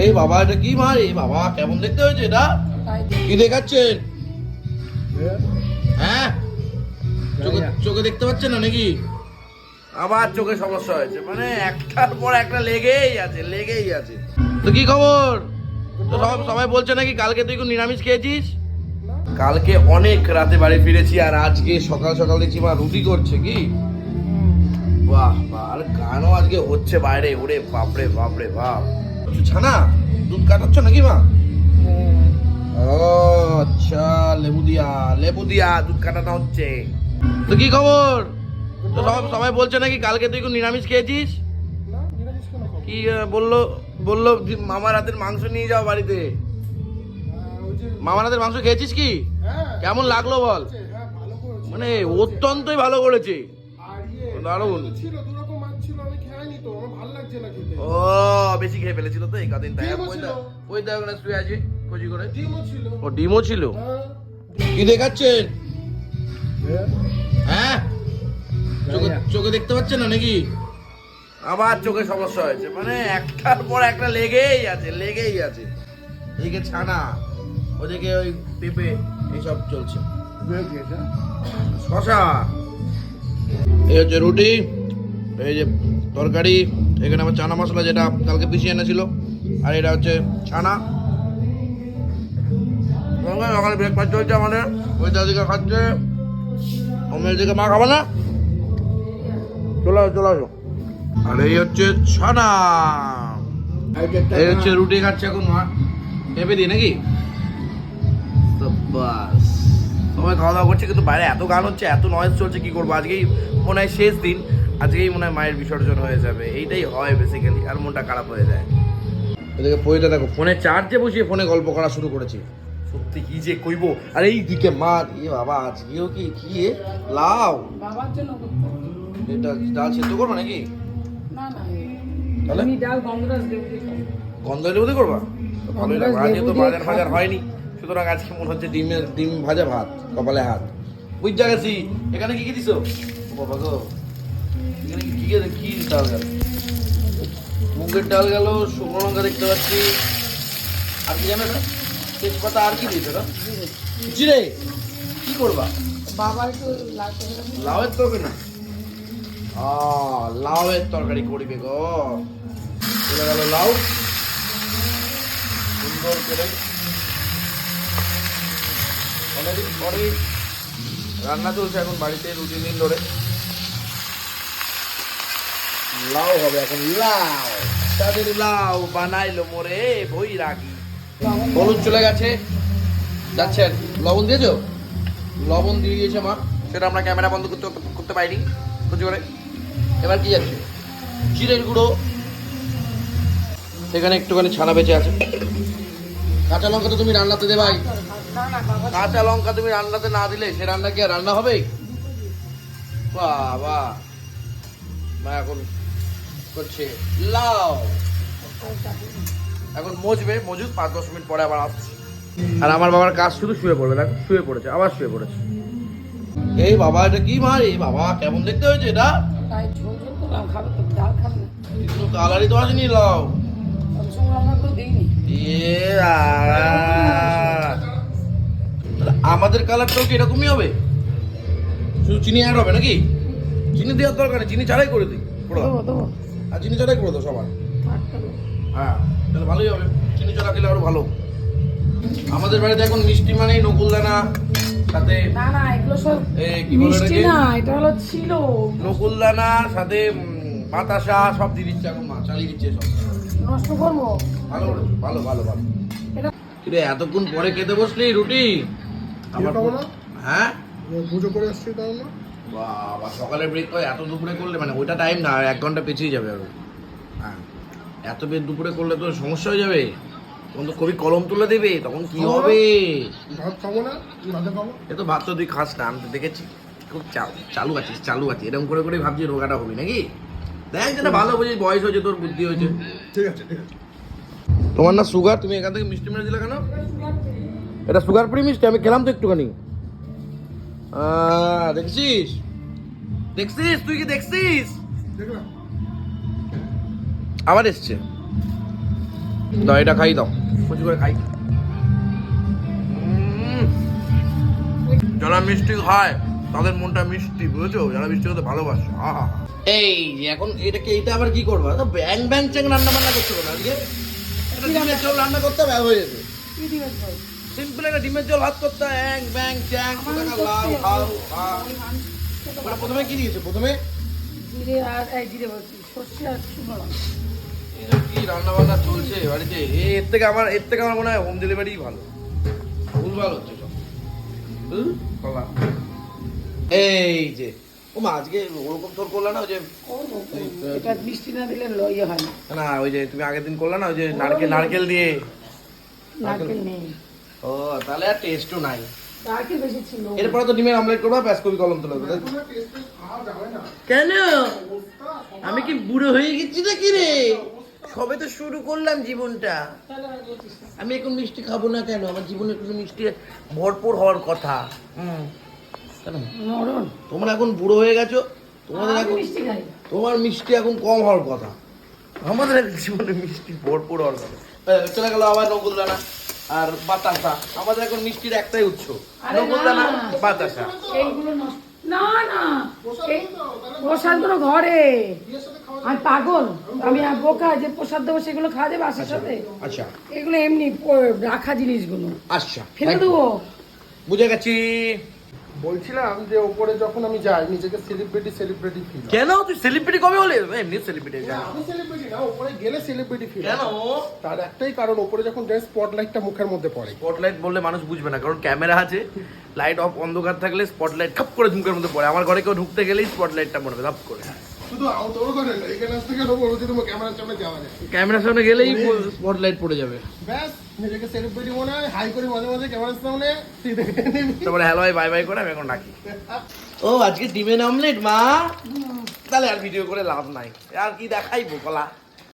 এই বাবা এটা কি মা এই বাবা কেমন দেখতে হয়েছে এটা? কি দেখাচ্ছেন? হ্যাঁ? চোখে চোখে দেখতে পাচ্ছেন না নাকি? আবার চোখে সমস্যা হয়েছে। মানে একটার পর একটা লেগেই আছে লেগেই আছে। তো কি খবর? তো সব সবাই বলছে নাকি কালকে তুই কোন নিরামিষ খেয়েছিস? কালকে অনেক রাতে বাড়ি ফিরেছি আর আজকে সকাল সকাল দেখছি মা রুটি করছে কি? বাহ বাহ আর গানও আজকে হচ্ছে বাইরে ওরে বাপরে বাপরে বাপ। ছানা? দুধ কাটাচ্ছ নাকি মা? ও আচ্ছা লেবু দিয়া লেবু দিয়া দুধ কাটানো হচ্ছে। তো কি খবর? তো সব সবাই বলছে নাকি কালকে তুই কোন নিরামিষ খেয়েছিস? কি বলল বলল মামার হাতের মাংস নিয়ে যাও বাড়িতে। মামার হাতের মাংস খেয়েছিস কি? কেমন লাগল বল? মানে অত্যন্তই ভালো করেছে। দারুণ। ও বেশি খেয়ে ফেলেছিল তো এই কদিন তাই ওই শুয়ে আছে কচি করে। ও ডিমও ছিল? কি দেখাচ্ছেন? হ্যাঁ? চোখে চোখে দেখতে পাচ্ছেন না নাকি? আবার চোখে সমস্যা হয়েছে মানে একটার পর একটা লেগেই আছে লেগেই আছে। এদিকে ছানা ওদিকে ওই পেঁপে এইসব চলছে। শশা। এই হচ্ছে রুটি। এই যে তরকারি এখানে আমার চানা মশলা যেটা কালকে পিছিয়ে এনেছিল আর এটা হচ্ছে ছানা সকালে ব্রেকফাস্ট চলছে আমাদের। ওই দাদিকে খাচ্ছে অমের দিকে মা খাব না? চলে আসো চলে আসো। আর এই হচ্ছে ছানা এই হচ্ছে রুটি খাচ্ছে এখন মা। পেঁপে দিয়ে নাকি? বাস সবাই খাওয়া দাওয়া করছে কিন্তু বাইরে এত গান হচ্ছে এত নয়েজ চলছে কি করব? আজকেই মনে হয় শেষ দিন। আজকেই মনে হয় মায়ের বিসর্জন হয়ে যাবে। এইটাই হয় বেসিক্যালি আর মনটা খারাপ হয়ে যায়। এদিকে পয়টা দেখো ফোনে চার্জে বসিয়ে ফোনে গল্প করা শুরু করেছি। সত্যি কি যে কইবো? আর এই দিকে মা এ বাবা আজকেও কি কি এ? লাউ। বাবার জন্য। এটা ডাল সেদ্ধ করব নাকি? না না। তাহলে? আমি ডাল গন্ধরাজ দেব দিয়ে খাব। গন্ধ লেবু করবা ভালোই লাগবে গন্ধরাজ আজকে তো বাজার ফাজার হয়নি। সুতরাং আজকে মনে হচ্ছে ডিমের ডিম ভাজা ভাত কপালে হাত। বুঝা গেছি। এখানে কি কি দিছো? বাবা গো। এখানে কি কি কি ডাল গেল। মুগের ডাল গেল শুকনো লঙ্কা দেখতে পাচ্ছি। আর কি জানো না তেজপাতা আর কি দিয়েছ না জিরে কি করবা? বাবা একটু লাউয়ের তরকারি না? আ লাউয়ের তরকারি করবে গো। চলে গেল লাউ। সুন্দর করে। অনেকদিন পরে রান্না চলছে এখন বাড়িতে রুটি মিল ধরে। লাউ হবে এখন, লাউ। তাদের লাউ বানাইলো মোরে বই লবণ হলুদ চলে গেছে। যাচ্ছে আর কি। লবণ দিয়েছ? লবণ দিয়ে দিয়েছে মা। সেটা আমরা ক্যামেরা বন্ধ করতে করতে পারিনি। বুঝতে করে এবার কি যাচ্ছে? জিরের গুঁড়ো। এখানে একটুখানি ছানা বেঁচে আছে। কাঁচা লঙ্কা তো তুমি রান্নাতে দে ভাই। কাঁচা লঙ্কা তুমি রান্নাতে না দিলে সে রান্না কি আর রান্না হবে বাবা। মা, এখন করছে। লাউ এখন মজবে মজুদ পাঁচ দশ মিনিট পরে আবার আসছে। আর আমার বাবার কাজ শুধু শুয়ে পড়বে দেখো শুয়ে পড়েছে আবার শুয়ে পড়েছে। এই বাবা এটা কি মা এই বাবা কেমন দেখতে হয়েছে এটা? কালারই তো আসেনি আ। তাহলে আমাদের কালারটাও কি এরকমই হবে? শুধু চিনি অ্যাড হবে নাকি? চিনি দেওয়ার দরকার নেই চিনি ছাড়াই করে দিই। আর চিনি ছাড়াই করে দাও সবার। হ্যাঁ তাহলে ভালোই হবে। চিনি ছাড়া খেলে আরও ভালো। আমাদের বাড়িতে এখন মিষ্টি মানেই নকুলদানা সাথে না না এগুলো সব এ, কি বলে মিষ্টি না এটা হলো ছিল। নকুলদানা সাথে বাতাসা সব দিয়ে দিচ্ছে এখন মা চালিয়ে দিচ্ছে সব। নষ্ট করব? ভালো ভালো ভালো ভালো। কিরে এতক্ষণ পরে খেতে বসলি রুটি? আমার হ্যাঁ? পুজো করে আসছি তাহলে। বাবা সকালে ব্রেক করে এত দুপুরে করলে মানে ওইটা টাইম না আর এক ঘণ্টা পেছিয়ে যাবে আরও। হ্যাঁ এত বের দুপুরে করলে তো সমস্যা হয়ে যাবে। তখন তো কবি কলম তুলে দেবে তখন কি হবে? ভাত খাব না? ভাতে খাব? এ তো ভাত তো তুই খাস না আমি তো দেখেছি। খুব চালু আছিস চালু আছিস এরকম করে করে ভাবছি রোগাটা হবি নাকি? দেখ যেটা ভালো বুঝিস বয়স হয়েছে তোর বুদ্ধি হয়েছে। ঠিক আছে ঠিক আছে। তোমার না সুগার তুমি এখান থেকে মিষ্টি মেরে দিলে কেন? এটা সুগার ফ্রি মিষ্টি আমি খেলাম তো একটুখানি। দেখছিস? দেখছিস? তুই কি দেখছিস? আবার এসছে। দাও এটা খাই দাও। প্রচুর করে খাই। যারা মিষ্টি খায় তাদের মনটা মিষ্টি বুঝেছ? যারা মিষ্টি খেতে ভালোবাসে আহা এই এখন এটাকে এটা আবার কি করব? তো ব্যাং ব্যাং চ্যাং রান্না বান্না করতে হবে আজকে রান্না করতে হবে হয়ে ভাই? সিম্পল একটা ডিমের ঝোল ভাত করতে হয়। ব্যাং চ্যাং আমার লাউ সত্যি খাও আমি খা মাংস খেতে ওটা পারি না। প্রথমে কি দিয়েছে? প্রথমে? জিরে আর এই জিরে সর্ষে আর শুকনো লঙ্কা। এই যে কি রান্না বান্না চলছে বাড়িতে? এর থেকে আমার এর থেকে আমার মনে হয় হোম ডেলিভারিই ভালো। ভুল ভালো হচ্ছে সব। এই যে ও মা আজকে ওরকম তোর করলা না ওই যে। এটা মিষ্টি না দিলে হয় না। ওই যে তুমি আগের দিন করলা না ওই যে নারকেল নারকেল দিয়ে? নারকেল নেই। ও তাহলে আর টেস্টও নাই। এরপরে তো ডিমের অমলেট করব ব্যাস কবি কলম তোলা দেবে। কেন? আমি কি বুড়ো হয়ে গেছি নাকি রে? সবে তো শুরু করলাম জীবনটা। আমি এখন মিষ্টি খাব না কেন? আমার জীবনে একটু মিষ্টি ভরপুর হওয়ার কথা। হুম। কেন? তোমরা এখন বুড়ো হয়ে গেছো। তোমাদের এখন তোমার মিষ্টি এখন কম হওয়ার কথা। আমাদের জীবনে মিষ্টি ভরপুর হওয়ার কথা। চলে গেল আবার নকুলদানা আর বাতাসা। আমাদের এখন মিষ্টির একটাই উৎস। আরে না। বাতাসা। না না। প্রসাদগুলো ঘরে। আমি পাগল। আমি বোকা যে প্রসাদ দেবো সেগুলো খাওয়া যাবে আসার সাথে? আচ্ছা। এগুলো এমনি রাখা জিনিসগুলো। আচ্ছা ফেলে দেবো। বুঝে গেছি। বলছিলাম যে উপরে যখন আমি যাই নিজেকে সেলিব্রিটি সেলিব্রিটি ফিল কেন? তুই সেলিব্রিটি কবে হলে? এমনি সেলিব্রিটি আমি সেলিব্রিটি না উপরে গেলে সেলিব্রিটি ফিল কেন? তার একটাই কারণ উপরে যখন যাই স্পটলাইটটা মুখের মধ্যে পড়ে। স্পটলাইট বললে মানুষ বুঝবে না কারণ ক্যামেরা আছে লাইট অফ অন্ধকার থাকলে স্পটলাইট খাপ করে মুখের মধ্যে পড়ে। আমার ঘরে কেউ ঢুকতে গেলেই স্পটলাইটটা পড়বে ধাপ করে। শুধু তোর করে না এখানে আসতে গেলে ওপরে যদি তোমার ক্যামেরার সামনে যাওয়া যায় ক্যামেরার সামনে গেলেই স্পটলাইট পড়ে যাবে। ব্যাস নিজেকে সেলিব্রিটি মনে হয় হাই করে মাঝে মাঝে ক্যামেরার সামনে তারপরে হ্যালো বাই বাই করে আমি এখন ডাকি। ও আজকে ডিমের অমলেট মা? তাহলে আর ভিডিও করে লাভ নাই। আর কি দেখাইবো কলা?